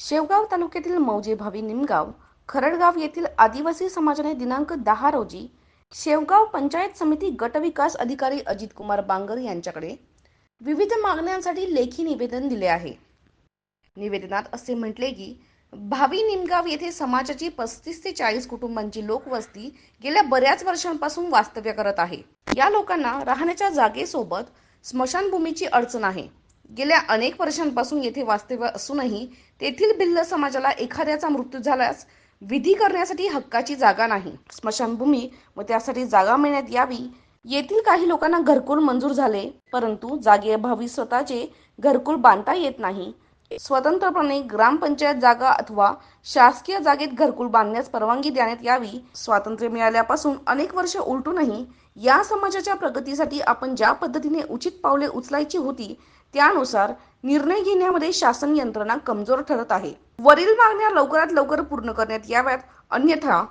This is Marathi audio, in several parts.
शेवगाव तालुक्यातील मौजे भावी निमगाव खरडगाव येथील आदिवासी समाजाने दिनांक दहा रोजी शेवगाव पंचायत समिती गट विकास अधिकारी अजित कुमार बांगर यांच्याकडे विविध मागण्यांसाठी लेखी निवेदन दिले आहे. निवेदनात असे म्हटले की भावी निमगाव येथे समाजाची पस्तीस ते चाळीस कुटुंबांची लोकवस्ती गेल्या बऱ्याच वर्षांपासून वास्तव्य करत आहे. या लोकांना राहण्याच्या जागेसोबत स्मशानभूमीची अडचण आहे. गेल्या अनेक वर्षांपासून येथे वास्तव्य असूनही तेथील भिल्ल समाजाला एखाद्याचा मृत्यू झाल्यास विधी करण्यासाठी हक्काची जागा नाही. स्मशानभूमी व त्यासाठी जागा मिळण्यात यावी. येथील काही लोकांना घरकुल मंजूर झाले परंतु जागेअभावी स्वतःचे घरकुल बांधता येत नाही. स्वतंत्रपणे ग्रामपंचायत जागा अथवा शासकीय जागेत घरकुल बांधण्यास परवानगी देण्यात यावी. स्वातंत्र्य मिळाल्यापासून अनेक वर्ष उलटूनही या समाजाच्या प्रगतीसाठी आपण ज्या पद्धतीने उचित पावले उचलायची होती त्यानुसार निर्णय घेण्यामध्ये शासन यंत्रणा कमजोर ठरत आहे. वरील मागण्या लवकरात लवकर पूर्ण करण्यात याव्यात. अन्यथा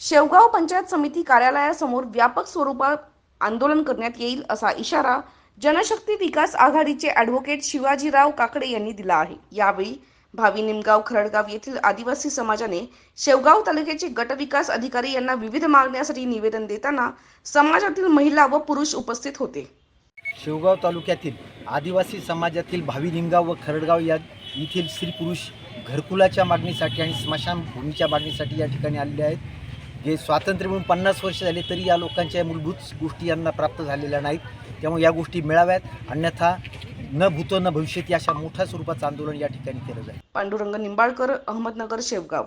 शेवगाव पंचायत समिती कार्यालयासमोर व्यापक स्वरूपात आंदोलन करण्यात येईल असा इशारा जनशक्ती विकास आघाडीचे ॲडव्होकेट शिवाजीराव काकडे यांनी दिला आहे. यावेळी भावी निमगाव खरडगाव येथील आदिवासी समाजाने शेवगाव तालुक्याचे गट विकास अधिकारी यांना विविध मागण्यासाठी निवेदन देताना समाजातील महिला व पुरुष उपस्थित होते. शेवगाव तालुक्यातील आदिवासी समाजातील भावी निमगाव व खरडगाव या येथील स्त्री पुरुष घरकुलाच्या मागणीसाठी आणि स्मशानभूमीच्या मागणीसाठी या ठिकाणी आलेले आहेत. जे स्वातंत्र्य मिळून पन्नास वर्ष झाले तरी या लोकांच्या मूलभूत गोष्टी यांना प्राप्त झालेल्या नाहीत. त्यामुळे या गोष्टी मिळाव्यात. अन्यथा न भूतो न भविष्यती अशा मोठ्या स्वरूपाचं आंदोलन या ठिकाणी केलं जाईल. पांडुरंग निंबाळकर अहमदनगर शेवगाव.